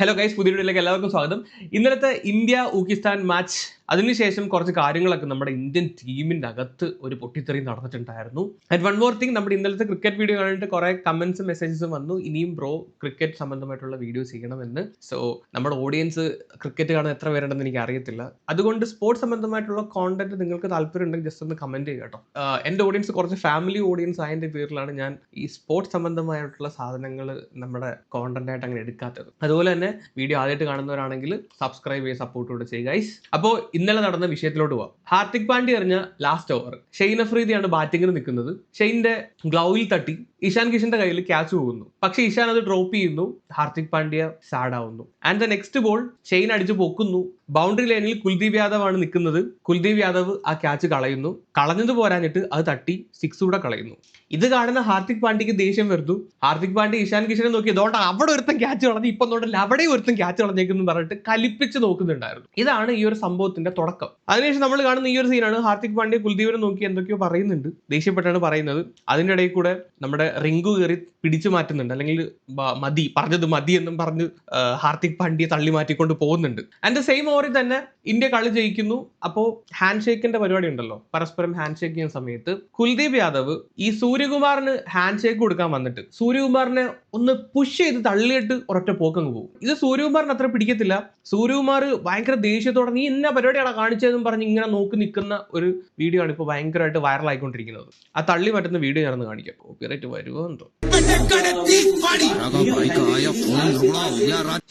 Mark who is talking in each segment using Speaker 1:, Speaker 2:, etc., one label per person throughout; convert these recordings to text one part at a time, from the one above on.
Speaker 1: Hello guys പുതിയ വീഡിയോയിലേക്ക് എല്ലാവർക്കും സ്വാഗതം. ഇന്നലത്തെ ഇന്ത്യ ഊക്കിസ്ഥാൻ മാച്ച് അതിനുശേഷം കുറച്ച് കാര്യങ്ങളൊക്കെ നമ്മുടെ ഇന്ത്യൻ ടീമിന്റെ അകത്ത് ഒരു പൊട്ടിത്തെറി നടന്നിട്ടുണ്ടായിരുന്നു. ആൻഡ് വൺ മോർ തിങ് നമ്മുടെ ഇന്നലത്തെ ക്രിക്കറ്റ് വീഡിയോ കണ്ടിട്ട് കുറേ കമന്റ്സും മെസ്സേജസും വന്നു. ഇനിയും ബ്രോ ക്രിക്കറ്റ് സംബന്ധമായിട്ടുള്ള വീഡിയോ ചെയ്യണമെന്ന്. സോ നമ്മുടെ ഓഡിയൻസ് ക്രിക്കറ്റ് കാണാൻ എത്ര പേരുണ്ടെന്ന് എനിക്ക് അറിയത്തില്ല. അതുകൊണ്ട് സ്പോർട്സ് സംബന്ധമായിട്ടുള്ള കോണ്ടന്റ് നിങ്ങൾക്ക് താല്പര്യം ഉണ്ടെങ്കിൽ ജസ്റ്റ് ഒന്ന് കമന്റ് ചെയ്യുക കേട്ടോ. എന്റെ ഓഡിയൻസ് കുറച്ച് ഫാമിലി ഓഡിയൻസ് ആയതിന്റെ പേരിലാണ് ഞാൻ ഈ സ്പോർട്സ് സംബന്ധമായിട്ടുള്ള സാധനങ്ങൾ നമ്മുടെ കോണ്ടന്റ് ആയിട്ട് അങ്ങനെ എടുക്കാത്തത്. അതുപോലെ തന്നെ വീഡിയോ ആദ്യമായിട്ട് കാണുന്നവരാണെങ്കിൽ സബ്സ്ക്രൈബ് ചെയ്ത് കൂടെ ചെയ്യുക ഗൈസ് അപ്പോൾ ഇന്നലെ നടന്ന വിഷയത്തിലോട്ട് പോവാം. ഹാർദിക് പാണ്ഡ്യ എറിഞ്ഞ ലാസ്റ്റ് ഓവർ ഷെയ്ൻ അഫ്രീദിയാണ് ബാറ്റിങ്ങിന് നിൽക്കുന്നത്. ഷെയ്ന്റെ ഗ്ലൗവിൽ തട്ടി. ഇഷാൻ കിഷന്റെ കയ്യിൽ ക്യാച്ച് പോകുന്നു. പക്ഷെ ഇഷാൻ അത് ഡ്രോപ്പ് ചെയ്യുന്നു. ഹാർദിക് പാണ്ഡ്യ സാഡ് ആവുന്നു. ആൻഡ് ദ നെക്സ്റ്റ് ബോൾ ചെയിൻ അടിച്ച് പൊക്കുന്നു. ബൗണ്ടറി ലൈനിൽ കുൽദീപ് യാദവ് ആണ് നിൽക്കുന്നത്. കുൽദീപ് യാദവ് ആ ക്യാച്ച് കളയുന്നു. കളഞ്ഞത് പോരാഞ്ഞിട്ട് അത് തട്ടി സിക്സ് കൂടെ കളയുന്നു. ഇത് കാണുന്ന ഹാർദിക് പാണ്ഡ്യക്ക് ദേഷ്യം വരുന്നു. ഹാർദിക് പാണ്ഡ്യ ഇഷാൻ കിഷനെ നോക്കി അതുകൊണ്ട് അവിടെ ഒരുത്തൻ ക്യാച്ച് കളഞ്ഞു ഇപ്പം നോട്ടില്ല അവിടെ ഒരുത്തൻ ക്യാച്ച് കളഞ്ഞേക്കുന്നു പറഞ്ഞിട്ട് കലിപ്പിച്ച് നോക്കുന്നുണ്ടായിരുന്നു. ഇതാണ് ഈ ഒരു സംഭവത്തിന്റെ തുടക്കം. അതിനുശേഷം നമ്മൾ കാണുന്ന ഈ ഒരു സീനാണ് ഹാർദിക് പാണ്ഡ്യ കുൽദീപിനെ നോക്കി എന്തൊക്കെയോ പറയുന്നുണ്ട്. ദേഷ്യപ്പെട്ടാണ് പറയുന്നത്. അതിന്റെ ഇടയിൽ കൂടെ നമ്മുടെ റിങ്കു കയറി പിടിച്ചു മാറ്റുന്നുണ്ട്. അല്ലെങ്കിൽ മതി പറഞ്ഞത് മതി എന്നും പറഞ്ഞ് ഹാർദിക് പാണ്ഡ്യ തള്ളി മാറ്റിക്കൊണ്ട് പോകുന്നുണ്ട്. ആൻഡ് ദ സെയിം ഓവറിൽ തന്നെ ഇന്ത്യ കളി ജയിക്കുന്നു. അപ്പോ ഹാൻഡ് ഷേക്കിന്റെ പരിപാടി ഉണ്ടല്ലോ. പരസ്പരം ഹാൻഡ് ഷേക്ക് ചെയ്യുന്ന സമയത്ത് കുൽദീപ് യാദവ് ഈ സൂര്യകുമാറിന് ഹാൻഡ് ഷേക്ക് കൊടുക്കാൻ വന്നിട്ട് സൂര്യകുമാറിനെ ഒന്ന് പുഷ് ചെയ്ത് തള്ളിയിട്ട് ഒരൊറ്റ പോക്കങ്ങ് പോകും. ഇത് സൂര്യകുമാറിന് അത്ര പിടിക്കത്തില്ല. സൂര്യകുമാർ ഭയങ്കര ദേഷ്യത്തോടെ നീ ഇന്ന പരിപാടിയാണ് കാണിച്ചതെന്നും പറഞ്ഞ് ഇങ്ങനെ നോക്കി നിൽക്കുന്ന ഒരു വീഡിയോ ആണ് ഇപ്പോൾ ഭയങ്കരമായിട്ട് വൈറൽ ആയിക്കൊണ്ടിരിക്കുന്നത്. ആ തള്ളി മാറ്റുന്ന വീഡിയോ ഞാനൊന്ന് കാണിക്കാം. കോപ്പിറൈറ്റ് വരുമോ എന്തോ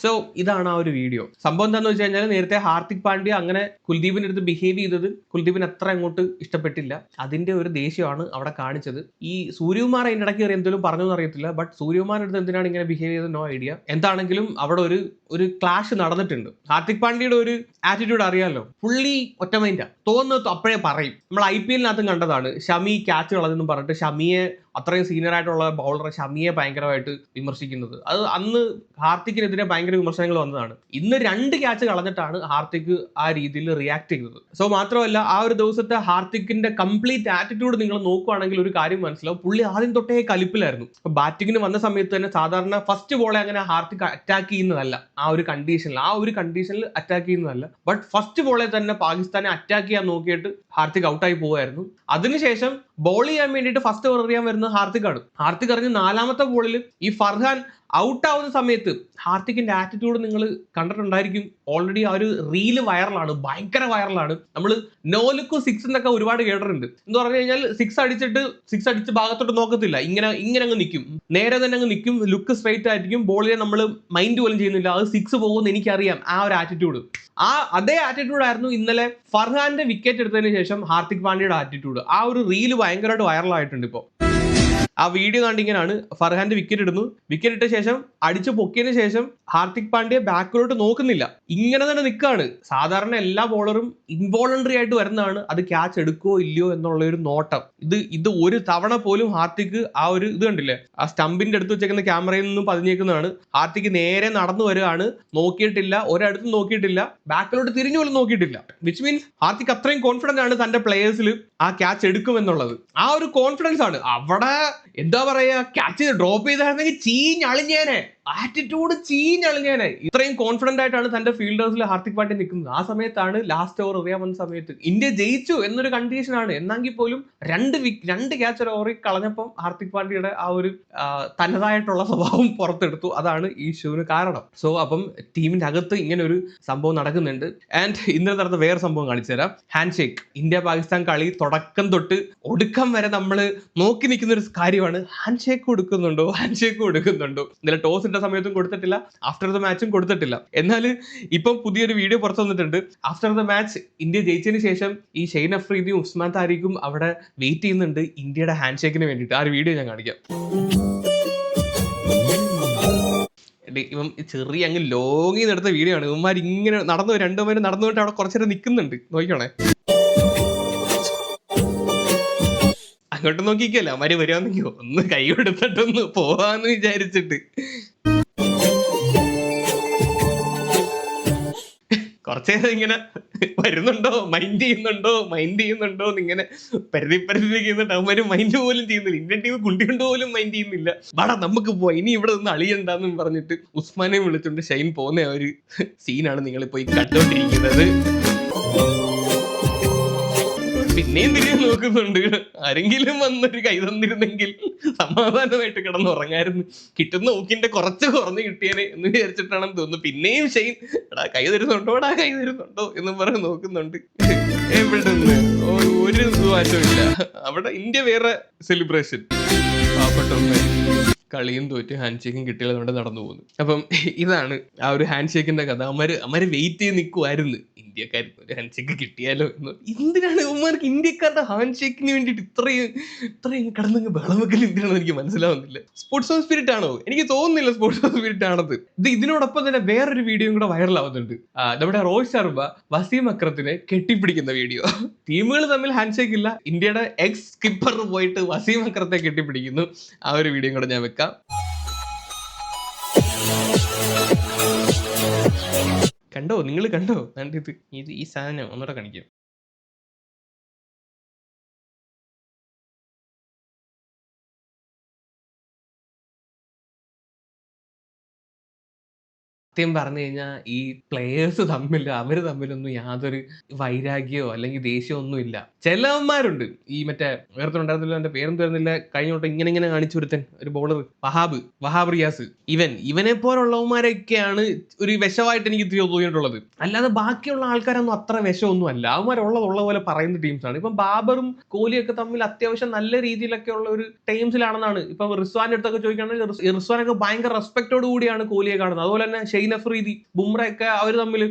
Speaker 1: സോ ഇതാണ് ആ ഒരു വീഡിയോ. സംഭവം എന്താണെന്ന് വെച്ച് കഴിഞ്ഞാൽ നേരത്തെ ഹാർദിക് പാണ്ഡ്യ അങ്ങനെ കുൽദീപിന്റെ അടുത്ത് ബിഹേവ് ചെയ്തത് കുൽദീപിന് അത്ര അങ്ങോട്ട് ഇഷ്ടപ്പെട്ടില്ല. അതിന്റെ ഒരു ദേഷ്യമാണ് അവിടെ കാണിച്ചത്. ഈ സൂര്യകുമാർ അതിന്റെ ഇടയ്ക്ക് കയറി എന്തെങ്കിലും പറഞ്ഞു അറിയത്തില്ല. ബട്ട് സൂര്യകുമാറിന്റെ അടുത്ത് എന്തിനാണ് ഇങ്ങനെ ബിഹേവ് ചെയ്തത്? നോ ഐഡിയ എന്താണെങ്കിലും അവിടെ ഒരു ഒരു ക്ലാഷ് നടന്നിട്ടുണ്ട്. ഹാർദിക് പാണ്ഡ്യയുടെ ഒരു ആറ്റിറ്റ്യൂഡ് അറിയാലോ? പുള്ളി ഒറ്റ മൈൻഡാ തോന്നുന്നത് അപ്പോഴേ പറയും. നമ്മൾ ഐ പി എല്ലിനകത്തും കണ്ടതാണ്. ഷമി ക്യാച്ച് കളഞ്ഞെന്നും പറഞ്ഞിട്ട് ഷമിയെ അത്രയും സീനിയർ ആയിട്ടുള്ള ബൗളറെ ഷമിയെ ഭയങ്കരമായിട്ട് വിമർശിക്കുന്നത്. അത് അന്ന് ഹാർദിക്കിനെതിരെ ഭയങ്കര വിമർശനങ്ങൾ വന്നതാണ്. ഇന്ന് രണ്ട് ക്യാച്ച് കളഞ്ഞിട്ടാണ് ഹാർദിക് ആ രീതിയിൽ റിയാക്ട് ചെയ്യുന്നത് സോ മാത്രമല്ല ആ ഒരു ദിവസത്തെ ഹാർദിക്കിന്റെ കംപ്ലീറ്റ് ആറ്റിറ്റ്യൂഡ് നിങ്ങൾ നോക്കുവാണെങ്കിൽ ഒരു കാര്യം മനസ്സിലാവും. പുള്ളി ആദ്യം തൊട്ടേ കലിപ്പിലായിരുന്നു. ബാറ്റിങ്ങിന് വന്ന സമയത്ത് തന്നെ സാധാരണ ഫസ്റ്റ് ബോളെ അങ്ങനെ ഹാർദിക് അറ്റാക്ക് ചെയ്യുന്നതല്ല. ആ ഒരു കണ്ടീഷനിൽ ആ ഒരു കണ്ടീഷനിൽ അറ്റാക്ക് ചെയ്യുന്നതല്ല. ബട്ട് ഫസ്റ്റ് ബോളെ തന്നെ പാകിസ്ഥാനെ അറ്റാക്ക് ചെയ്യാൻ നോക്കിയിട്ട് ഹാർദിക് ഔട്ടായി പോവായിരുന്നു. അതിനുശേഷം ബോൾ ചെയ്യാൻ വേണ്ടിയിട്ട് ഫസ്റ്റ് ഓവർ എറിയാൻ വരുന്നത് ഹാർദിക് ആണ്. ഹാർദിക് എറിഞ്ഞ നാലാമത്തെ ബോളിൽ ഈ ഫർഹാൻ ഔട്ട് ആവുന്ന സമയത്ത് ഹാർദിക്കിന്റെ ആറ്റിറ്റ്യൂഡ് നിങ്ങൾ കണ്ടിട്ടുണ്ടായിരിക്കും. ഓൾറെഡി ആ ഒരു റീൽ വൈറലാണ് ഭയങ്കര വൈറലാണ് നമ്മൾ നോ ലുക്ക് സിക്സ് എന്നൊക്കെ ഒരുപാട് കേട്ടിട്ടുണ്ട്. എന്ന് പറഞ്ഞു കഴിഞ്ഞാൽ സിക്സ് അടിച്ചിട്ട് സിക്സ് അടിച്ച് ഭാഗത്തോട്ട് നോക്കത്തില്ല. ഇങ്ങനെ ഇങ്ങനെ അങ്ങ് നിൽക്കും നേരെ തന്നെ അങ്ങ് നിൽക്കും ലുക്ക് സ്ട്രൈറ്റ് ആയിരിക്കും. ബോളിനെ നമ്മൾ മൈൻഡ് പോലും ചെയ്യുന്നില്ല. അത് സിക്സ് പോകുമെന്ന് എനിക്കറിയാം ആ ഒരു ആറ്റിറ്റ്യൂഡ് ആ അതേ ആറ്റിറ്റ്യൂഡ് ആയിരുന്നു ഇന്നലെ ഫർഹാന്റെ വിക്കറ്റ് എടുത്തതിന് ശേഷം ഹാർദിക് പാണ്ഡ്യയുടെ ആറ്റിറ്റ്യൂഡ് ആ ഒരു റീൽ ഭയങ്കരമായിട്ട് വൈറലായിട്ടുണ്ട് ഇപ്പോൾ ആ വീഡിയോ കണ്ടിങ്ങനാണ് ഫർഹാന്റെ വിക്കറ്റ് ഇടുന്നു. വിക്കറ്റ് ഇട്ട ശേഷം അടിച്ചു പൊക്കിയതിന് ശേഷം ഹാർദിക് പാണ്ഡ്യ ബാക്കിലോട്ട് നോക്കുന്നില്ല. ഇങ്ങനെ തന്നെ നിൽക്കുകയാണ് സാധാരണ എല്ലാ ബോളറും ഇൻവോളണ്ടറി ആയിട്ട് വരുന്നതാണ്. അത് ക്യാച്ച് എടുക്കുമോ ഇല്ലയോ എന്നുള്ള ഒരു നോട്ടം. ഇത് ഇത് ഒരു തവണ പോലും ഹാർദിക് ആ ഒരു ഇത് കണ്ടില്ലേ? ആ സ്റ്റമ്പിന്റെ അടുത്ത് വെച്ചേക്കുന്ന ക്യാമറയിൽ നിന്നും പതിഞ്ഞേക്കുന്നതാണ്. ഹാർദിക് നേരെ നടന്നു വരികയാണ്. നോക്കിയിട്ടില്ല. ഒരിടത്തും നോക്കിയിട്ടില്ല. ബാക്കിലോട്ട് തിരിഞ്ഞു പോലും നോക്കിയിട്ടില്ല. വിച്ച് മീൻസ് ഹാർദിക് അത്രയും കോൺഫിഡന്റ് ആണ് തന്റെ പ്ലേയേഴ്സിൽ ആ ക്യാച്ച് എടുക്കുമെന്നുള്ളത്. ആ ഒരു കോൺഫിഡൻസ് ആണ്. അവിടെ എന്താ പറയാ ക്യാച്ച് ഡ്രോപ്പ് ചെയ്തായിരുന്നെങ്കിൽ ചീഞ്ഞളിഞ്ഞേനെ. ആറ്റിറ്റ്യൂഡ് ചീഞ്ഞളിഞ്ഞേനെ ഇത്രയും കോൺഫിഡന്റ് ആയിട്ടാണ് തന്റെ ഫീൽഡേഴ്സിൽ ഹാർദിക് പാണ്ഡ്യ നിൽക്കുന്നത്. ആ സമയത്താണ് ലാസ്റ്റ് ഓവർ എറിയാൻ വന്ന സമയത്ത് ഇന്ത്യ ജയിച്ചു എന്നൊരു കണ്ടീഷനാണ് എന്നെങ്കിൽ പോലും രണ്ട് വി രണ്ട് ക്യാച്ച് ഒരു ഓവറിൽ കളഞ്ഞപ്പം ഹാർദിക് പാണ്ഡ്യയുടെ ആ ഒരു തനതായിട്ടുള്ള സ്വഭാവം പുറത്തെടുത്തു. അതാണ് ഈ ഷോവിന് കാരണം. സോ അപ്പം ടീമിന്റെ അകത്ത് ഇങ്ങനെ ഒരു സംഭവം നടക്കുന്നുണ്ട്. ആൻഡ് ഇന്നലെ നടന്ന വേറെ സംഭവം കാണിച്ചു തരാം. ഹാൻഡ് ഷേക്ക് ഇന്ത്യ പാകിസ്ഥാൻ കളി തുടക്കം തൊട്ട് ഒടുക്കം വരെ നമ്മൾ നോക്കി നിൽക്കുന്ന ഒരു കാര്യമാണ്. ഹാൻഡ് ഷേക്ക് കൊടുക്കുന്നുണ്ടോ? ഹാൻഡ് ഷേക്ക് കൊടുക്കുന്നുണ്ടോ? ഇന്നലെ ടോസ് ഇട്ട സമയത്തും കൊടുത്തിട്ടില്ല ആഫ്റ്റർ ദ മാച്ചും കൊടുത്തിട്ടില്ല. എന്നാൽ ഇപ്പം പുതിയൊരു വീഡിയോ പുറത്തു വന്നിട്ടുണ്ട്. ആഫ്റ്റർ ദ മാച്ച് ഇന്ത്യ ജയിച്ചതിന് ശേഷം ഈ ഷെയ്ൻ അഫ്രീദിയും ഉസ്മാൻ താരിഖും അവിടെ വെയിറ്റ് ചെയ്യുന്നുണ്ട് ഇന്ത്യയുടെ ഹാൻഡ് ഷേക്കിന് വേണ്ടിയിട്ട്. ആ ഒരു വീഡിയോ ഞാൻ കാണിക്കാം. ഇവം ചെറിയ അങ്ങ് ലോങ്ങി നടത്ത വീഡിയോ ആണ്. ഇവന്മാർ ഇങ്ങനെ നടന്നു രണ്ടുപേരും നടന്നു പോയിട്ട് അവിടെ കുറച്ചേരം നിൽക്കുന്നുണ്ട് നോക്കിക്കോണേ. അങ്ങോട്ട് നോക്കിക്കല്ല അവന്മാര് വരുവാന്നെങ്കിൽ ഒന്ന് കൈ കൊടുത്തിട്ടൊന്ന് പോവാന്ന് വിചാരിച്ചിട്ട്. കുറച്ചേരം ഇങ്ങനെ വരുന്നുണ്ടോ മൈൻഡ് ചെയ്യുന്നുണ്ടോ മൈൻഡ് ചെയ്യുന്നുണ്ടോ എന്ന് ഇങ്ങനെ പരിധി പരിധി ചെയ്യുന്നുണ്ട് അവന്മാര് മൈൻഡ് പോലും ചെയ്യുന്നില്ല. ഇന്ത്യൻ ടീം കുണ്ടിയുണ്ട് പോലും മൈൻഡ് ചെയ്യുന്നില്ല. വാടാ നമുക്ക് പോവാം. ഇനി ഇവിടെ നിന്ന് അളിയണ്ടെന്നും പറഞ്ഞിട്ട് ഉസ്മാനെ വിളിച്ചുകൊണ്ട് ഷൈൻ പോകുന്ന ഒരു സീനാണ് നിങ്ങൾ ഇപ്പോൾ ഈ കണ്ടുകൊണ്ടിരിക്കുന്നത് പിന്നെയും തിരിഞ്ഞു നോക്കുന്നുണ്ട്. ആരെങ്കിലും വന്നൊരു കൈ തന്നിരുന്നെങ്കിൽ സമാധാനമായിട്ട് കിടന്നുറങ്ങായിരുന്നു കിട്ടുന്ന ഊക്കിന്റെ കുറച്ച് കുറഞ്ഞ് കിട്ടിയേനെ എന്ന് വിചാരിച്ചിട്ടാണെന്ന് തോന്നുന്നു. പിന്നെയും ഷെയ്ൻ എടാ കൈ തരുന്നുണ്ടോ? എടാ കൈ തരുന്നുണ്ടോ? എന്ന് പറഞ്ഞ് നോക്കുന്നുണ്ട്. എവിടുന്ന്? ഒരു മാറ്റമില്ല അവിടെ ഇന്ത്യ വേറെ സെലിബ്രേഷൻ പാവപ്പെട്ടൊന്ന് കളിയും തോറ്റ് ഹാൻഡ് ഷേക്കും കിട്ടിയതുകൊണ്ട് നടന്നു പോകുന്നു. അപ്പം ഇതാണ് ആ ഒരു ഹാൻഡ് ഷേക്കിന്റെ കഥ. അമര് അമര് വെയിറ്റ് ചെയ്ത് നിൽക്കുമായിരുന്നു ഇന്ത്യക്കാർക്ക് ഒരു ഹാൻഡ് ഷേക്ക് കിട്ടിയാലോ എന്ന്. എന്തിനാണ് ഉമ്മാർക്ക് ഇന്ത്യക്കാരുടെ ഹാൻഡ് ഷേക്കിന് വേണ്ടിയിട്ട് ഇത്രയും ഇത്രയും കടന്നങ്ങ് ബഹളമൊക്കെ എന്തിനാണെന്ന് എനിക്ക് മനസ്സിലാവുന്നില്ല. സ്പോർട്സ് ഓഫ് സ്പിരിറ്റ് ആണോ? എനിക്ക് തോന്നുന്നില്ല സ്പോർട്സ് ഓഫ് സ്പിരിറ്റ് ആണത് ഇത് ഇതിനോടൊപ്പം തന്നെ വേറൊരു വീഡിയോയും കൂടെ വൈറലാവുന്നുണ്ട് നമ്മുടെ റോഹിത് ശർമ്മ വസീം അക്രത്തിനെ കെട്ടിപ്പിടിക്കുന്ന വീഡിയോ ടീമുകൾ തമ്മിൽ ഹാൻഡ് ഷേക്ക് ഇല്ല. ഇന്ത്യയുടെ എക്സ് സ്കിപ്പർ പോയിട്ട് വസീം അക്രത്തെ കെട്ടിപ്പിടിക്കുന്നു. ആ ഒരു വീഡിയോ കൂടെ ഞാൻ വെക്കാം. കണ്ടോ? നിങ്ങൾ കണ്ടോ? കണ്ടിത് ഇത് ഈ സാധനം ഒന്നുകൂടെ കാണിക്കാം. സത്യം പറഞ്ഞു കഴിഞ്ഞാൽ ഈ പ്ലേയേഴ്സ് തമ്മിൽ അവർ തമ്മിലൊന്നും യാതൊരു വൈരാഗ്യമോ അല്ലെങ്കിൽ ദേഷ്യമോ ഒന്നും ഇല്ല. ചിലവന്മാരുണ്ട് ഈ മറ്റേ വേറെ ഉണ്ടായിരുന്നില്ല എന്റെ പേരും തരുന്നില്ല കഴിഞ്ഞ കഴിഞ്ഞോട്ട് ഇങ്ങനെ ഇങ്ങനെ കാണിച്ചു കൊടുത്തൻ ഒരു ബോളർ വഹാബ് വഹാബ് റിയാസ്. ഇവൻ ഇവനെ പോലുള്ളവന്മാരൊക്കെയാണ് ഒരു വിഷമായിട്ട് എനിക്ക് തോന്നിയിട്ടുള്ളത്. അല്ലാതെ ബാക്കിയുള്ള ആൾക്കാരൊന്നും അത്ര വിഷമൊന്നും അല്ല. അവന്മാരുള്ളത് ഉള്ള പോലെ പറയുന്ന ടീംസാണ് ഇപ്പം ബാബറും കോഹ്ലിയൊക്കെ തമ്മിൽ അത്യാവശ്യം നല്ല രീതിയിലൊക്കെ ഉള്ള ഒരു ടീംസിലാണെന്നാണ് ഇപ്പൊ റിസ്വാന്റെ അടുത്തൊക്കെ ചോദിക്കുകയാണെങ്കിൽ റിസ്- റിസ്വാനൊക്കെ ഭയങ്കര റെസ്പെക്റ്റോട് കൂടിയാണ് കോഹ്ലിയെ കാണുന്നത്. അതുപോലെ തന്നെ ഷെയ്ൻ അഫ്രീദി ബുംറയൊക്കെ അവർ തമ്മിൽ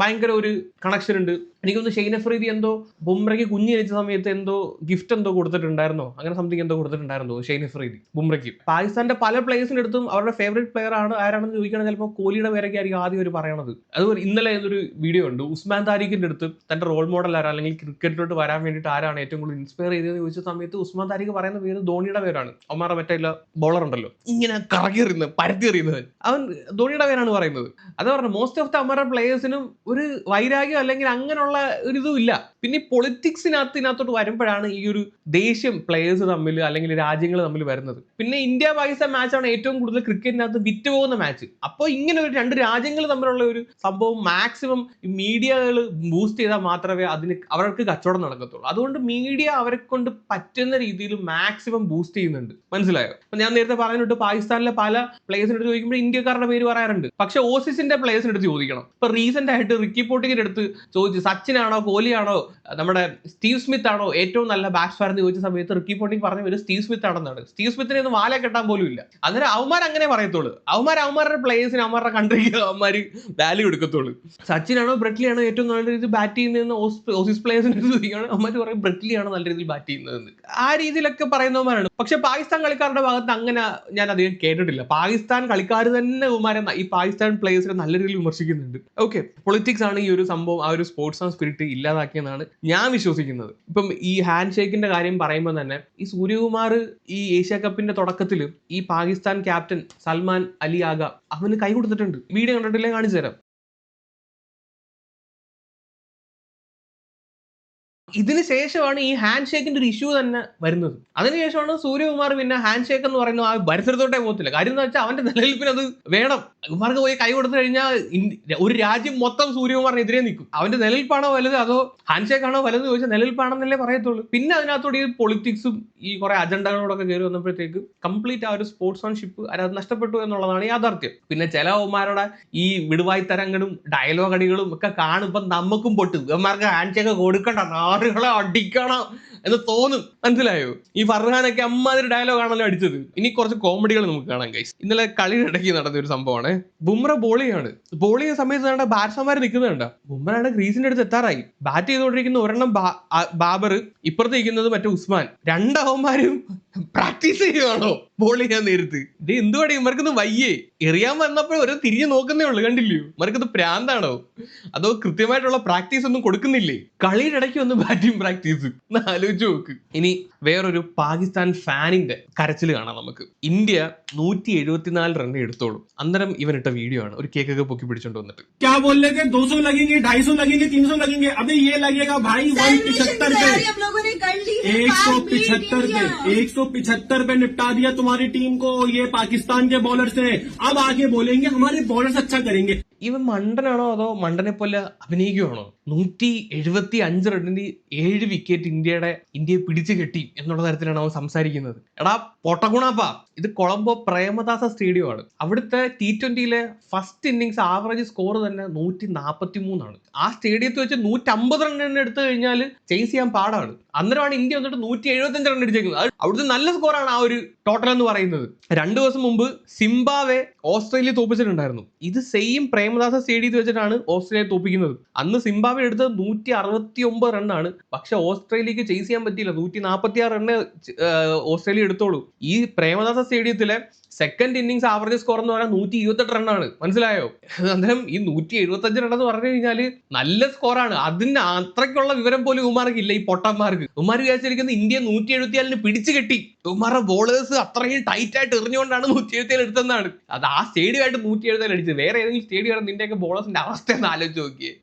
Speaker 1: ഭയങ്കര ഒരു കണക്ഷൻ ഉണ്ട്. എനിക്കൊന്ന് ഷെയ്ൻ അഫ്രീദി എന്തോ ബുംറയ്ക്ക് കുഞ്ഞ് ജനിച്ച സമയത്ത് എന്തോ ഗിഫ്റ്റ് എന്തോ കൊടുത്തിട്ടുണ്ടായിരുന്നോ? അങ്ങനെ സംതിങ് എന്തോ കൊടുത്തിട്ടുണ്ടായിരുന്നോ ഷെയ്ൻ അഫ്രീദി ബുംറയ്ക്ക്? പാകിസ്ഥാന്റെ പല പ്ലേയേഴ്സിന്റെ അടുത്തും അവരുടെ ഫേവറേറ്റ് പ്ലെയർ ആണ് ആരാണെന്ന് ചോദിക്കുകയാണെങ്കിൽ ചിലപ്പോൾ കോഹ്ലിയുടെ പേരൊക്കെ ആയിരിക്കും ആദ്യം ഒരു പറയണത്. അതുപോലെ ഇന്നലെ ഒരു വീഡിയോ ഉണ്ട് ഉസ്മാൻ താരിഖിന്റെ അടുത്ത് തന്റെ റോൾ മോഡൽ ആരാ അല്ലെങ്കിൽ ക്രിക്കറ്റിലോട്ട് വരാൻ വേണ്ടിയിട്ട് ആരാണ് ഏറ്റവും കൂടുതൽ ഇൻസ്പയർ ചെയ്തതെന്ന് ചോദിച്ച സമയത്ത് ഉസ്മാൻ താരിഖ് പറയുന്ന പേര് ധോണിയുടെ പേരാണ്. ഒമാറ മറ്റേ ബോളർ ഉണ്ടല്ലോ. ഇങ്ങനെ കറക്കി എറിയുന്നത് പരത്തി എറിയുന്നവൻ അവൻ ധോണിയുടെ പേരാണ് പറയുന്നത്. അത് പറഞ്ഞു മോസ്റ്റ് ഓഫ് ദ അമറ പ്ലേയേഴ്സിനും ഒരു വൈരാഗ്യം അല്ലെങ്കിൽ അങ്ങനെയുള്ള ഒരു ഒരിതും ഇല്ല. പിന്നെ ഈ പൊളിറ്റിക്സിനകത്ത് ഇതിനകത്തോട്ട് വരുമ്പോഴാണ് ഈ ഒരു ദേഷ്യം പ്ലേയേഴ്സ് തമ്മിൽ അല്ലെങ്കിൽ രാജ്യങ്ങൾ തമ്മിൽ വരുന്നത്. പിന്നെ ഇന്ത്യ പാകിസ്ഥാൻ മാച്ചാണ് ഏറ്റവും കൂടുതൽ ക്രിക്കറ്റിനകത്ത് വിറ്റ് പോകുന്ന മാച്ച് അപ്പോൾ ഇങ്ങനെ ഒരു രണ്ട് രാജ്യങ്ങൾ തമ്മിലുള്ള ഒരു സംഭവം മാക്സിമം മീഡിയകൾ ബൂസ്റ്റ് ചെയ്താൽ മാത്രമേ അതിന് അവർക്ക് കച്ചവടം നടക്കത്തുള്ളൂ. അതുകൊണ്ട് മീഡിയ അവരെ കൊണ്ട് പറ്റുന്ന രീതിയിൽ മാക്സിമം ബൂസ്റ്റ് ചെയ്യുന്നുണ്ട്. മനസ്സിലായോ? അപ്പൊ ഞാൻ നേരത്തെ പറഞ്ഞിട്ട് പാകിസ്ഥാനിലെ പല പ്ലേയേഴ്സിനടുത്ത് ചോദിക്കുമ്പോൾ ഇന്ത്യക്കാരുടെ പേര് പറയാറുണ്ട്. പക്ഷെ ഓസീസിന്റെ പ്ലേയേഴ്സിനടുത്ത് ചോദിക്കണം. ഇപ്പൊ റീസെന്റ് ആയിട്ട് റിക്കി പോട്ടിങ്ങിന്റെ അടുത്ത് ചോദിച്ചു സച്ചിനാണോ കോഹ്ലിയാണോ നമ്മുടെ സ്റ്റീവ് സ്മിത്ത് ആണോ ഏറ്റവും നല്ല ബാറ്റ്സ്മാൻ എന്ന് ചോദിച്ച സമയത്ത് റിക്കി പോണ്ടിങ് പറഞ്ഞ ഒരു സ്റ്റീവ് സ്മിത്ത് ആണെന്നാണ്. സ്റ്റീവ് സ്മിത്തിനെ ഒന്നും വാല കെട്ടാൻ പോലും ഇല്ല. അന്നേരം അവന്മാർ അങ്ങനെ പറയത്തുള്ളൂ. അവന്മാർ അവന്മാരുടെ പ്ലേയേഴ്സിന് അവന്മാരുടെ കൺട്രിക്ക് അവന്മാർ വാല്യൂ എടുക്കത്തുള്ളൂ. സച്ചിനാണോ ബ്രെറ്റ്ലി ആണോ ഏറ്റവും നല്ല രീതിയിൽ ബാറ്റ് ചെയ്യുന്നതെന്ന് ഓസ്- ഓസീസ് പ്ലേയേഴ്സിനെ ചോദിക്കുകയാണ് അവന്മാർ പറയും ബ്രെറ്റ്ലി ആണ് നല്ല രീതിയിൽ ബാറ്റ് ചെയ്യുന്നതെന്ന്. ആ രീതിയിലൊക്കെ പറയുന്നവന്മാരാണ് പക്ഷെ പാകിസ്ഥാൻ കളിക്കാരുടെ ഭാഗത്ത് അങ്ങനെ ഞാൻ അധികം കേട്ടിട്ടില്ല. പാകിസ്ഥാൻ കളിക്കാർ തന്നെ അവന്മാരെ ഈ പാകിസ്ഥാൻ പ്ലേയേഴ്സിനെ നല്ല രീതിയിൽ വിമർശിക്കുന്നുണ്ട്. ഓക്കെ പൊളിറ്റിക്സ് ആണ് ഈ ഒരു സംഭവം ആ ഒരു സ്പോർട്സ് ആൻഡ് സ്പിരിറ്റ് ഇല്ലാതാക്കിയെന്നാണ് ഞാൻ വിശ്വസിക്കുന്നത്. ഇപ്പം ഈ ഹാൻഡ് ഷേക്കിന്റെ കാര്യം പറയുമ്പോൾ തന്നെ ഈ സൂര്യകുമാർ ഈ ഏഷ്യ കപ്പിന്റെ തുടക്കത്തിൽ ഈ പാകിസ്ഥാൻ ക്യാപ്റ്റൻ സൽമാൻ അലി ആഗ അവന് കൈ കൊടുത്തിട്ടുണ്ട്. വീഡിയോ കണ്ടിട്ടില്ലേ കാണിച്ചു തരാം ഇതിന് ശേഷമാണ് ഈ ഹാൻഡ് ഷേക്കിന്റെ ഒരു ഇഷ്യൂ തന്നെ വരുന്നത്. അതിനുശേഷമാണ് സൂര്യകുമാർ പിന്നെ ഹാൻഡ് ഷേക്ക് എന്ന് പറയുന്ന ആ പരിസരത്തോട്ടേ പോകത്തില്ല. കാര്യം എന്ന് വെച്ചാൽ അവന്റെ നിലനിൽപ്പിന് അത് വേണം. കുമാർക്ക് പോയി കൈ കൊടുത്തു കഴിഞ്ഞാൽ ഒരു രാജ്യം മൊത്തം സൂര്യകുമാറിനെതിരെ നിൽക്കും. അവന്റെ നിലനിൽപ്പാണോ വലുത്? അതോ ഹാൻഡ് ഷേക്ക് ആണോ വലുത് ചോദിച്ചാൽ നിലനിൽപ്പാണെന്നല്ലേ പറയത്തുള്ളൂ. പിന്നെ അതിനകത്തോടെ ഈ പൊളിറ്റിക്സും ഈ കുറെ അജണ്ടകളോടൊക്കെ കയറി വന്നപ്പോഴത്തേക്ക് കംപ്ലീറ്റ് ആ ഒരു സ്പോർട്സ് ഓൺഷിപ്പ് അത് നഷ്ടപ്പെട്ടു എന്നുള്ളതാണ് യാഥാർത്ഥ്യം. പിന്നെ ചില ഉമാരുടെ ഈ വിടുവായി തരങ്ങളും ഡയലോഗ് അടികളും ഒക്കെ കാണുമ്പോൾ നമുക്കും പൊട്ടും. ഇവന്മാർക്ക് ഹാൻഡ് ഷേക്ക് കൊടുക്കണ്ട നാറുകളെ അടിക്കണം. എന്ന് തോന്നും. മനസ്സിലായോ? ഈ ഫർഹാനൊക്കെ അമ്മാതിരി ഡയലോഗ് ആണല്ലോ അടിച്ചത്. ഇനി കുറച്ച് കോമഡികൾ നമുക്ക് കാണാം ഗൈസ് ഇന്നലെ കളിയുടെ ഇടയ്ക്ക് നടന്ന ഒരു സംഭവമാണ്. ബുംറ ബോൾ ചെയ്യുന്ന സമയത്ത് വേണ്ട ബാറ്റ്സ്മാർ നിൽക്കുന്നുണ്ട് ബുംറയുടെ ക്രീസിന്റെ അടുത്ത് എത്താറായി. ബാറ്റ് ചെയ്തുകൊണ്ടിരിക്കുന്ന ഒരെണ്ണം ബാബർ ഇപ്പുറത്ത് നിൽക്കുന്നത് മറ്റേ ഉസ്മാൻ. രണ്ടവന്മാരും പ്രാക്ടീസ് ചെയ്യുവാണോ ബോൾ ചെയ്യാൻ നേരത്ത് ഇത് എന്തുവാടെ? ഇവർക്കൊന്ന് വയ്യേ. എറിയാൻ വന്നപ്പോൾ ഒരു തിരിഞ്ഞു നോക്കുന്നേ ഉള്ളൂ കണ്ടില്ലയോ ഇവർക്കത് പ്രാന്താണോ? അതോ കൃത്യമായിട്ടുള്ള പ്രാക്ടീസ് ഒന്നും കൊടുക്കുന്നില്ലേ? കളിയുടെ ഇടയ്ക്ക് ഒന്ന് ബാറ്റിംഗ് പ്രാക്ടീസ് ഒന്ന് ചിന്തിച്ചു നോക്ക് ഇനി വേറൊരു പാകിസ്ഥാൻ ഫാനിന്റെ കരച്ചിൽ കാണാം നമുക്ക് ഇന്ത്യ നൂറ്റി എഴുപത്തിനാല് റൺ എടുത്തോളൂ അന്നേരം ഇവനിട്ട വീഡിയോ ആണ് ഒരു കേക്കൊക്കെ പൊക്കി പിടിച്ചോണ്ട് വന്നിട്ട്
Speaker 2: क्या बोल रहे थे 200 लगेंगे 250 लगेंगे 300 लगेंगे अबे ये लगेगा भाई वन
Speaker 3: सेलिब्रेशन
Speaker 2: पिछहत्तर पे
Speaker 3: तैयारी हम लोगों ने कर ली है
Speaker 2: एक सौ
Speaker 3: पाँच मिनट
Speaker 2: पिछहत्तर
Speaker 3: इंडिया।
Speaker 2: पे एक सौ पिछहत्तर पे निपटा दिया तुम्हारी टीम को ये पाकिस्तान के बॉलर से अब आगे बोलेंगे हमारे बॉलर्स अच्छा करेंगे
Speaker 1: ഇവൻ മണ്ടനാണോ അതോ മണ്ടനെ പോലെ അഭിനയിക്കുകയാണോ നൂറ്റി എഴുപത്തി അഞ്ച് റണ്ണിന് ഏഴ് വിക്കറ്റ് ഇന്ത്യയുടെ ഇന്ത്യയെ പിടിച്ചു കെട്ടി എന്നുള്ള തരത്തിലാണ് അവൻ സംസാരിക്കുന്നത്. എടാ പൊട്ടഗുണാപ്പ. ഇത് കൊളംബോ പ്രേമദാസ സ്റ്റേഡിയം ആണ് അവിടുത്തെ ടി ട്വന്റിയിലെ ഫസ്റ്റ് ഇന്നിങ്സ് ആവറേജ് സ്കോർ തന്നെ നൂറ്റി നാൽപ്പത്തി മൂന്നാണ് ആ സ്റ്റേഡിയത്തിൽ വെച്ച് നൂറ്റമ്പത് റണ്ണിന് എടുത്തു കഴിഞ്ഞാൽ ചേസ് ചെയ്യാൻ പാടാണ്. അന്നേരമാണ് ഇന്ത്യ വന്നിട്ട് നൂറ്റി എഴുപത്തഞ്ച് റൺ അടിച്ചേക്കുന്നത്. അത് അവിടുത്തെ നല്ല സ്കോറാണ് ആ ഒരു ടോട്ടൽ എന്ന് പറയുന്നത്. രണ്ടു ദിവസം മുമ്പ് സിംബാവെ ഓസ്ട്രേലിയ തോപ്പിച്ചിട്ടുണ്ടായിരുന്നു. ഇത് സെയിം പ്രേമദാസ സ്റ്റേഡിയത്തിൽ വെച്ചിട്ടാണ് ഓസ്ട്രേലിയ തോപ്പിക്കുന്നത്. അന്ന് സിംബാവെ എടുത്തത് നൂറ്റി അറുപത്തി ഒമ്പത് റണ്ണാണ് പക്ഷെ ഓസ്ട്രേലിയക്ക് ചേസ് ചെയ്യാൻ പറ്റിയില്ല. നൂറ്റി നാൽപ്പത്തി ആറ് റണ്ണ് ഓസ്ട്രേലിയ എടുത്തോളൂ. ഈ പ്രേമദാസ സ്റ്റേഡിയത്തിലെ സെക്കൻഡ് ഇന്നിങ്സ് ആവറേജ് സ്കോർ എന്ന് പറഞ്ഞാൽ നൂറ്റി ഇരുപത്തെട്ട് റണ്ണാണ് മനസ്സിലായോ? അന്നേരം ഈ നൂറ്റി എഴുപത്തഞ്ച് റൺ എന്ന് പറഞ്ഞു കഴിഞ്ഞാൽ നല്ല സ്കോറാണ് അതിന് അത്രയ്ക്കുള്ള വിവരം പോലും ഉമാർക്ക് ഇല്ല ഈ പൊട്ടന്മാർക്ക്. ഉമാർ വിചാരിച്ചിരിക്കുന്നത് ഇന്ത്യ നൂറ്റി എഴുപത്തിയാലിന് പിടിച്ചു കെട്ടി. ഉമാരുടെ ബോളേഴ്സ് അത്രയും ടൈറ്റ് ആയിട്ട് എറിഞ്ഞുകൊണ്ടാണ് നൂറ്റി എഴുപത്തിയാൽ എടുത്തതെന്നാണ് അത് ആ സ്റ്റേഡിയമായിട്ട് നൂറ്റി എഴുപത്തിയാൽ അടിച്ചത് വേറെ ഏതെങ്കിലും സ്റ്റേഡിയം നിന്റെയൊക്കെ ബോളേഴ്സിന്റെ അവസ്ഥ ഒന്ന് ആലോചിച്ച് നോക്കിയേ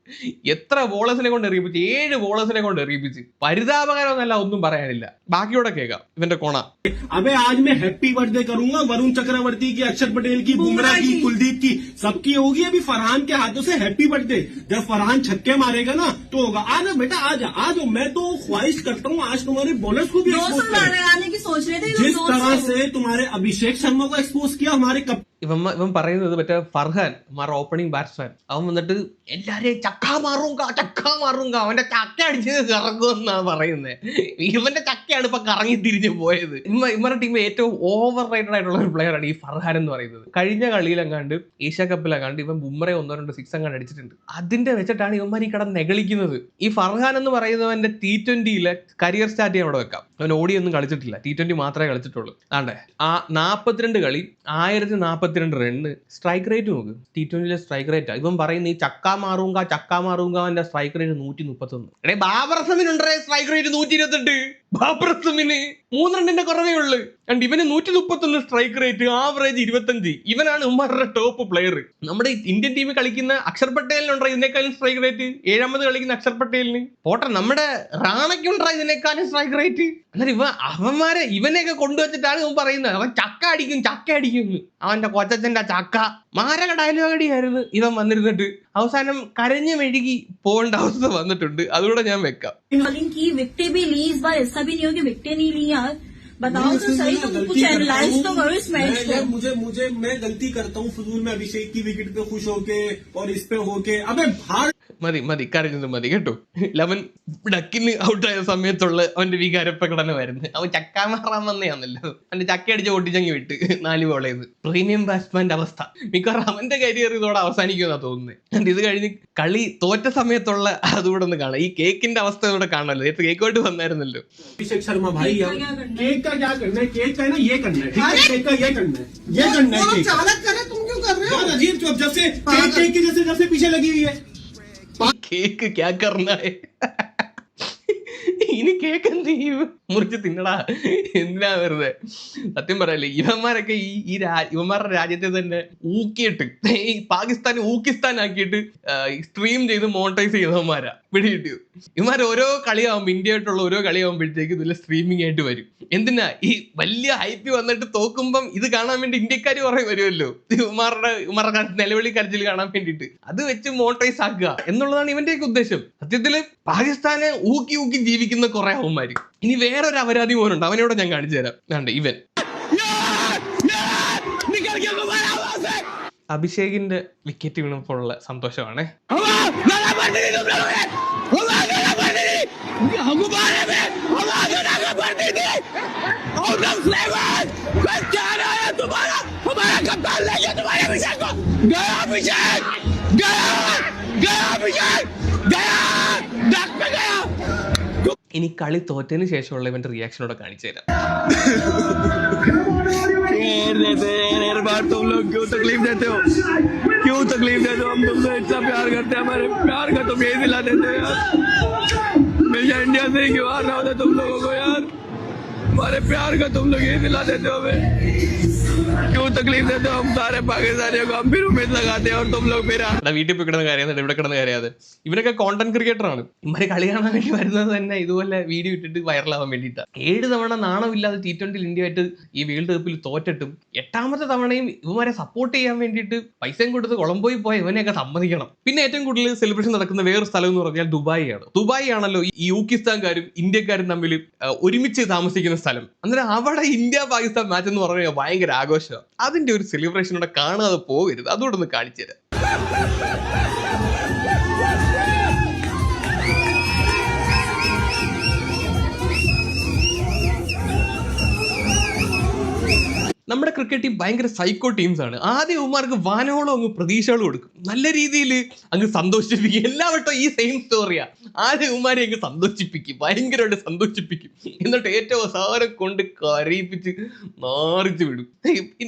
Speaker 1: എത്ര ബോളേഴ്സിനെ കൊണ്ട് എറിയിപ്പിച്ച് ഏഴ് ബോളേഴ്സിനെ കൊണ്ട് എറിയിപ്പിച്ച് പരിതാപകരമെന്നല്ല ഒന്നും പറയാനില്ല ബാക്കിയോടെ കേൾക്കാം ഇവന്റെ കോണ
Speaker 2: अबे आज मैं हैप्पी बर्थडे करूंगा वरुण चक्रवर्ती की अक्षर पटेल की बुमराह की कुलदीप की सबकी होगी अभी फरहान के हाथों से हैप्पी बर्थडे जब फरहान छक्के मारेगा ना तो होगा आ जा बेटा आ जा आ जाओ मैं तो ख्वाहिश करता हूँ आज तुम्हारे बॉलर्स को भी
Speaker 3: सोच रहे थे
Speaker 2: जिस तरह
Speaker 3: से।
Speaker 2: तुम्हारे अभिषेक शर्मा को एक्सपोज किया हमारे कप
Speaker 1: ഇവൻ ഇവൻ പറയുന്നത് മറ്റേ ഫർഹാൻ മാറ ഓപ്പണിംഗ് ബാറ്റ്സ്മാൻ അവൻ വന്നിട്ട് എല്ലാരെയും ചക്ക മാറും ചക്ക മാറും അവന്റെ ചക്ക അടിച്ച് കറങ്ങുമെന്നാണ് പറയുന്നത് ഇവന്റെ ചക്കയാണ് ഇപ്പൊ കറങ്ങി തിരിഞ്ഞു പോയത്. ഇമ്മ ഇവരുടെ ടീം ഏറ്റവും ഓവർ റേറ്റഡ് ആയിട്ടുള്ള ഒരു പ്ലെയർ ആണ് ഈ ഫർഹാൻ എന്ന് പറയുന്നത്. കഴിഞ്ഞ കളിയിലെങ്ങാണ്ട് ഏഷ്യ കപ്പിലെങ്ങാണ്ട് ഇവൻ ബുംറ ഒന്നോ രണ്ടോ സിക്സ് അങ്ങാണ്ട് അടിച്ചിട്ടുണ്ട്. അതിന്റെ വെച്ചിട്ടാണ് ഇവന്മാർ ഈ കടന്ന് നെകളിക്കുന്നത്. ഈ ഫർഹാൻ എന്ന് പറയുന്നവന്റെ ടി ട്വന്റിയിലെ കരിയർ സ്റ്റാർട്ട് ചെയ്യാൻ അവിടെ വെക്കാം. അവൻ ഓടിയൊന്നും കളിച്ചിട്ടില്ല. ടി ട്വന്റി മാത്രമേ കളിച്ചിട്ടുള്ളൂ. ആണ്ടേ ആ നാപ്പത്തിരണ്ട് കളി ആയിരത്തി നാപ്പത്തിരണ്ട് റണ്ണ് സ്ട്രൈക്ക് റേറ്റ് നോക്ക്. ടി ട്വന്റിയിലെ സ്ട്രൈക്ക് റേറ്റ് ഇവൻ പറയുന്ന ഈ ചക്ക മാറുങ്ക ചക്ക മാറുങ്ക സ്ട്രൈക്ക് റേറ്റ് നൂറ്റി മുപ്പത്തൊന്ന്. ബാബർ എടേ ബാബറസമിനുണ്ടേ സ്ട്രൈക്ക് റേറ്റ് നൂറ്റി ഇരുപത്തെട്ട് ബാബറസമിന് മൂന്ന് റണ്ണിന്റെ കുറവേ ഉള്ളു. കണ്ട് ഇവന് നൂറ്റി മുപ്പത്തി ഒന്ന് സ്ട്രൈക്ക് റേറ്റ് ആവറേജ് ഇരുപത്തഞ്ച്. ഇവനാണ് ഉമ്മാരുടെ ടോപ്പ് പ്ലെയർ നമ്മുടെ ഇന്ത്യൻ ടീമിൽ കളിക്കുന്ന അക്ഷർ പട്ടേലിനുണ്ടോ ഇതിനേക്കാളും സ്ട്രൈക്ക് റേറ്റ് ഏഴാമത് കളിക്കുന്ന അക്ഷർ പട്ടേലിന്. പോട്ടെ നമ്മുടെ റാണയ്ക്കുണ്ടോ ഇതിനേക്കാളും സ്ട്രൈക്ക് റേറ്റ് അന്നേരം ഇവ അവന്മാരെ ഇവനെയൊക്കെ കൊണ്ടുവച്ചിട്ടാണ് ഇവൻ പറയുന്നത്. അവൻ ചക്ക അടിക്കും ചക്ക അടിക്കും അവന്റെ കൊച്ചച്ഛന്റെ ചക്ക. മാരക ഡയലോഗ് അടിയായിരുന്നു ഇവൻ വന്നിരുന്നിട്ട്. അവസാനം കരഞ്ഞു മെഴുകി പോകേണ്ട അവസ്ഥ വന്നിട്ടുണ്ട്. അതുകൂടെ ഞാൻ വെക്കാം.
Speaker 3: बॉलिंग की, विकटे भी ली, इस बार ऐसा भी नहीं हो कि विकटे नहीं ली यार। बताओ तो सही तुम कुछ एनालाइज तो करो इस मैच को
Speaker 2: मैं- मुझे मुझे मैं गलती करता हूँ फजूल में अभिषेक की विकेट पे खुश होके और इस पे होके अबे भाड़
Speaker 1: മതി മതി കരഞ്ഞത് മതി കേട്ടോ ലവൻ ഡക്കിന് ഔട്ടായ സമയത്തുള്ള അവന്റെ വികാരപ്രകടനമായിരുന്നു അവൻ ചക്ക മാറാൻ വന്നതാണല്ലോ അവന്റെ ചക്ക അടിച്ച് പൊട്ടിച്ചങ്ങി വിട്ട് നാല് ബോൾ ചെയ്ത് പ്രീമിയം ബാറ്റ്സ്മാന്റെ അവസ്ഥ മിക്കവാറും അവന്റെ കരിയർ ഇതോടെ അവസാനിക്കുമെന്നാ തോന്നുന്നത് And ഇത് കഴിഞ്ഞ് കളി തോറ്റ സമയത്തുള്ള അതുകൂടെ ഒന്ന് കാണാം ഈ കേക്കിന്റെ അവസ്ഥ ഇവിടെ കാണാമല്ലോ നേരത്തെ കേക്കോട്ട് വന്നായിരുന്നല്ലോ
Speaker 2: अभिषेक शर्मा भाई
Speaker 3: केक का क्या करना है?
Speaker 2: केक का है ना ये करना है ठीक है? केक का ये करना है ये करना है केक।
Speaker 4: चालक रहे तुम क्यों कर रहे हो?
Speaker 2: बहुत अजीब जो जब से केक केक की जैसे जब पीछे लगी हुई है।
Speaker 1: केक क्या करना है? കേക്ക് എന്ത് ചെയ്യും മുറിച്ച് തിന്നടാ. എന്തിനാ വെറുതെ? സത്യം പറയല്ലേ ഇവന്മാരൊക്കെ ഈ ഈ ഇവന്മാരുടെ രാജ്യത്തെ തന്നെ ഊക്കിയിട്ട് ഈ പാകിസ്ഥാൻ ഊക്കിസ്ഥാൻ ആക്കിയിട്ട് സ്ട്രീം ചെയ്ത് മോണിറ്റൈസ് ചെയ്തവന്മാരാ. പിടികിട്ടിയത്. ഇവന്മാർ ഓരോ കളിയാവുമ്പോൾ ഇന്ത്യ ആയിട്ടുള്ള ഓരോ കളിയാവുമ്പോഴത്തേക്ക് ഇതിൽ സ്ട്രീമിംഗ് ആയിട്ട് വരും. എന്തിനാ? ഈ വലിയ ഹൈപ്പ് വന്നിട്ട് തോക്കുമ്പം ഇത് കാണാൻ വേണ്ടി ഇന്ത്യക്കാർ കുറെ വരുമല്ലോ ഇവന്മാരുടെ ഇവന്മാരുടെ നിലവിളി കരച്ചിൽ കാണാൻ വേണ്ടിയിട്ട്. അത് വെച്ച് മോണിറ്റൈസ് ആക്കുക എന്നുള്ളതാണ് ഇവന്റെയൊക്കെ ഉദ്ദേശം. സത്യത്തിൽ പാകിസ്ഥാനെ ഊക്കി ഊക്കി ജീവിക്കുന്ന കുറെ അവന്മാര്. ഇനി വേറൊരു അപരാധി പോലുണ്ട്. അവനോട് ഞാൻ കാണിച്ചു തരാം. കണ്ട് ഇവൻ. അഭിഷേകിന്റെ വിക്കറ്റ് വീണപ്പോഴുള്ള സന്തോഷമാണ്. ഇനി കളി തോറ്റതിന് ശേഷമുള്ള ഇവന്റെ റിയാക്ഷനോടെ കാണിച്ചു തരാം
Speaker 5: घेर देते हैं हर बार तुम लोग क्यों तकलीफ देते हो क्यों तकलीफ देते हो हम तुमसे इतना प्यार करते हैं हमारे प्यार का तुम यही दिला देते हो यार मैं हमेशा इंडिया से ही क्यों हारना होता है तुम लोगों को यार हमारे प्यार का तुम लोग ये दिला देते हो हमें क्यों तकलीफ देते हो हम सारे पाकिस्तानियों को हम फिर उम्मीद लगाते हैं और तुम लोग फिर हार
Speaker 1: എടാ വീട്ടിൽ പോയി കിടന്ന് കരയാതെ ഇവിടെ കിടന്ന് കരയാതെ ഇവരൊക്കെ കോണ്ടന്റ് ക്രിക്കറ്റർ ആണ് ഇവരെ കളി കാണാൻ വേണ്ടി വരുന്നത് തന്നെ ഇതുപോലെ വീഡിയോ ഇട്ടിട്ട് വൈറലാവാൻ വേണ്ടിയിട്ടാണ് ഏഴ് തവണ നാണമില്ലാതെ ടി ട്വന്റിയിൽ ഇന്ത്യയായിട്ട് ഈ വേൾഡ് കപ്പിൽ തോറ്റിട്ടും എട്ടാമത്തെ തവണയും ഇവന്മാരെ സപ്പോർട്ട് ചെയ്യാൻ വേണ്ടിയിട്ട് പൈസയും കൊടുത്ത് കൊളംബോയിൽ പോയ ഇവനെയൊക്കെ സമ്മതിക്കണം പിന്നെ ഏറ്റവും കൂടുതൽ സെലിബ്രേഷൻ നടക്കുന്ന വേറൊരു സ്ഥലം എന്ന് പറഞ്ഞാൽ ദുബായി ആണ് ദുബായി ആണല്ലോ ഈ യൂക്കിസ്ഥാൻകാരും ഇന്ത്യക്കാരും തമ്മിൽ ആ, ഒരുമിച്ച് താമസിക്കുന്ന സ്ഥലം അന്നേരം അവിടെ ഇന്ത്യ പാകിസ്ഥാൻ മാച്ച് എന്ന് പറഞ്ഞാൽ ഭയങ്കര ആഘോഷമാണ് അതിന്റെ ഒരു സെലിബ്രേഷൻ ഇവിടെ കാണാതെ പോകരുത്. അതുകൂടെ ഒന്ന് കാണിച്ചു നമ്മുടെ ക്രിക്കറ്റ് ടീം ഭയങ്കര സൈക്കോ ടീംസ് ആണ്. ആദ്യം ഉമാർക്ക് വാനോളം അങ്ങ് പ്രതീക്ഷകൾ കൊടുക്കും. നല്ല രീതിയിൽ അങ്ങ് സന്തോഷിപ്പിക്കും. എല്ലാ വട്ടവും ഈ സെയിം സ്റ്റോറിയാ ആദ്യം ഉമാരെ അങ്ങ് സന്തോഷിപ്പിക്കും? ഭയങ്കരമായിട്ട് സന്തോഷിപ്പിക്കും. എന്നിട്ട് ഏറ്റവും അവസാനം കൊണ്ട് കരയിപ്പിച്ച് മാറിച്ചു വിടും.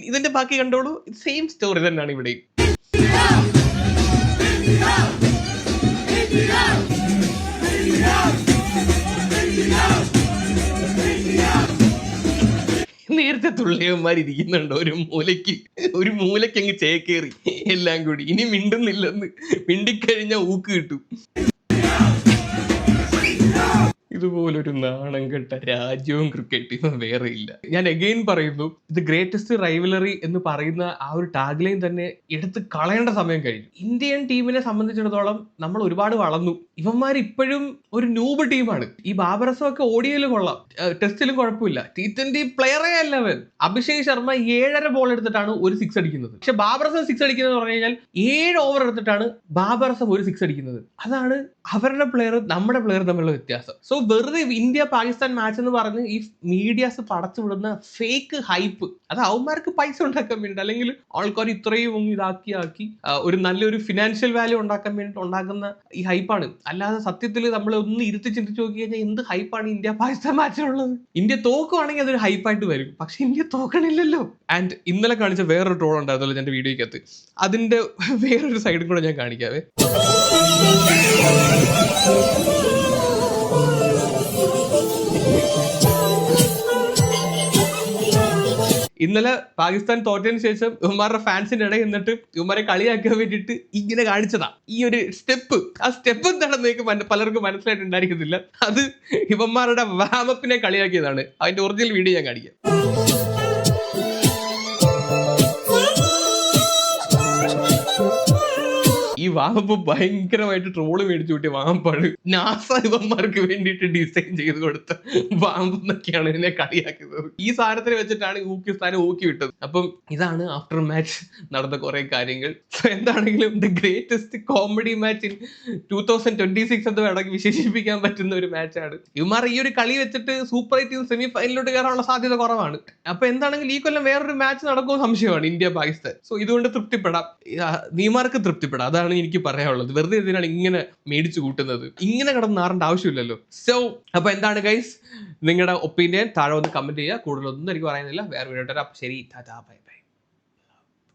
Speaker 1: ഇതിന്റെ ബാക്കി കണ്ടോളൂ. സെയിം സ്റ്റോറി തന്നെയാണ് ഇവിടെ നേരത്തെ തുള്ളിയന്മാർ ഇരിക്കുന്നുണ്ട് ഒരു മൂലയ്ക്ക്? ഒരു മൂലയ്ക്ക് അങ്ങ് ചേക്കേറി. എല്ലാം കൂടി. ഇനി മിണ്ടുന്നില്ലെന്ന് മിണ്ടിക്കഴിഞ്ഞാൽ ഊക്ക് കിട്ടും. ഇതുപോലൊരു നാണം കെട്ട രാജ്യവും ക്രിക്കറ്റും വേറെ ഇല്ല. ഞാൻ എഗെയിൻ പറയുന്നു ഇത് ഗ്രേറ്റസ്റ്റ് റൈവലറി എന്ന് പറയുന്ന ആ ഒരു ടാഗ്ലൈൻ തന്നെ എടുത്ത് കളയേണ്ട സമയം കഴിഞ്ഞു. ഇന്ത്യൻ ടീമിനെ സംബന്ധിച്ചിടത്തോളം നമ്മൾ ഒരുപാട് വളർന്നു. ഇവന്മാർ ഇപ്പോഴും ഒരു നൂബ് ടീമാണ് ഈ ബാബറസം ഒക്കെ ഓടിയാലും കൊള്ളാം. ടെസ്റ്റിലും കുഴപ്പമില്ല. ടി ട്വന്റി പ്ലെയറേ അല്ല അവൻ. അഭിഷേക് ശർമ്മ ഏഴര ബോൾ എടുത്തിട്ടാണ് ഒരു സിക്സ് അടിക്കുന്നത്. പക്ഷെ ബാബറസം സിക്സ് അടിക്കുന്നത് പറഞ്ഞു കഴിഞ്ഞാൽ ഏഴ് ഓവർ എടുത്തിട്ടാണ് ബാബറസം ഒരു സിക്സ് അടിക്കുന്നത്. അതാണ് അവരുടെ പ്ലെയർ നമ്മുടെ പ്ലെയർ തമ്മിലുള്ള വ്യത്യാസം. സോ വെറുതെ ഇന്ത്യ പാകിസ്ഥാൻ മാച്ച് എന്ന് പറഞ്ഞ് ഈ മീഡിയാസ് പടച്ചു വിടുന്ന ഫേക്ക് ഹൈപ്പ് അത് അവന്മാർക്ക് പൈസ ഉണ്ടാക്കാൻ വേണ്ടി അല്ലെങ്കിൽ ആൾക്കാർ ഇത്രയും ഇതാക്കി ആക്കി ഒരു നല്ലൊരു ഫിനാൻഷ്യൽ വാല്യൂ ഉണ്ടാക്കാൻ വേണ്ടിയിട്ട് ഉണ്ടാക്കുന്ന ഈ ഹൈപ്പാണ് അല്ലാതെ സത്യത്തിൽ നമ്മൾ ഒന്ന് ഇരുത്തി ചിന്തിച്ച് നോക്കി കഴിഞ്ഞാൽ എന്ത് ഹൈപ്പാണ് ഇന്ത്യ പാകിസ്ഥാൻ മാച്ചിലുള്ളത് ഇന്ത്യ തോക്കുവാണെങ്കിൽ അതൊരു ഹൈപ്പായിട്ട് വരും. പക്ഷെ ഇന്ത്യ തോക്കണില്ലല്ലോ. ആൻഡ് ഇന്നലെ കാണിച്ച വേറൊരു ട്രോൾ ഉണ്ടായിരുന്നല്ലോ എന്റെ വീഡിയോയ്ക്കകത്ത്. അതിന്റെ വേറൊരു സൈഡും കൂടെ ഞാൻ കാണിക്കാവേ. ഇന്നലെ പാകിസ്ഥാൻ തോറ്റതിന് ശേഷം ഇവന്മാരുടെ ഫാൻസിന്റെ ഇടയിൽ നിന്നിട്ട് ഇവന്മാരെ കളിയാക്കാൻ വേണ്ടിയിട്ട് ഇങ്ങനെ കാണിച്ചതാ. ഈ ഒരു സ്റ്റെപ്പ് ആ സ്റ്റെപ്പ് എന്താണെന്ന് എനിക്ക് പലർക്കും മനസ്സിലായിട്ടുണ്ടായിരിക്കുന്നില്ല അത് ഇവന്മാരുടെ വാമപ്പിനെ കളിയാക്കിയതാണ്. അതിന്റെ ഒറിജിനൽ വീഡിയോ ഞാൻ കാണിക്കാം. ഈ വാമപ്പ് ഭയങ്കരമായിട്ട് ട്രോൾ മേടിച്ചു കൂട്ടിയ വാമ്പാണ്. നാസ ഇവന്മാർക്ക് വേണ്ടിയിട്ട് ഡിസൈൻ ചെയ്ത് കൊടുത്ത വാമ്പ് എന്നൊക്കെയാണ് ഇതിനെ കളിയാക്കുന്നത്. ഈ സാധനത്തിന് വെച്ചിട്ടാണ് ഊക്കിസ്ഥാനെ ഊക്കി വിട്ടത്. അപ്പം ഇതാണ് ആഫ്റ്റർ മാച്ച് നടന്ന കുറെ കാര്യങ്ങൾ. എന്താണെങ്കിലും the greatest comedy match in two thousand twenty six എന്ന് വേണമെങ്കിൽ വിശേഷിപ്പിക്കാൻ പറ്റുന്ന ഒരു മാച്ചാണ് ഇവന്മാർ ഈ ഒരു കളി വെച്ചിട്ട് സൂപ്പർ എയ്റ്റീൻ സെമി ഫൈനലിലോട്ട് കയറാനുള്ള സാധ്യത കുറവാണ്. അപ്പൊ എന്താണെങ്കിൽ ഈ കൊല്ലം വേറൊരു മാച്ച് നടക്കുമോ സംശയമാണ് ഇന്ത്യ പാകിസ്ഥാൻ സോ ഇതുകൊണ്ട് തൃപ്തിപ്പെടാം. നീമാർക്ക് തൃപ്തിപ്പെടാം. അതാണ് എനിക്ക് പറയാനുള്ളത്. വെറുതെ ഇതിനാണ് ഇങ്ങനെ മേടിച്ചു കൂട്ടുന്നത്? ഇങ്ങനെ കിടന്ന് നാറേണ്ട ആവശ്യമില്ലല്ലോ. സോ അപ്പൊ എന്താണ് ഗൈസ് നിങ്ങളുടെ ഒപ്പീനിയൻ താഴെ ഒന്ന് കമന്റ് ചെയ്യുക. കൂടുതലൊന്നും എനിക്ക് പറയുന്നില്ല വേറെ വീഡിയോ ശരി ടാറ്റാ ബൈ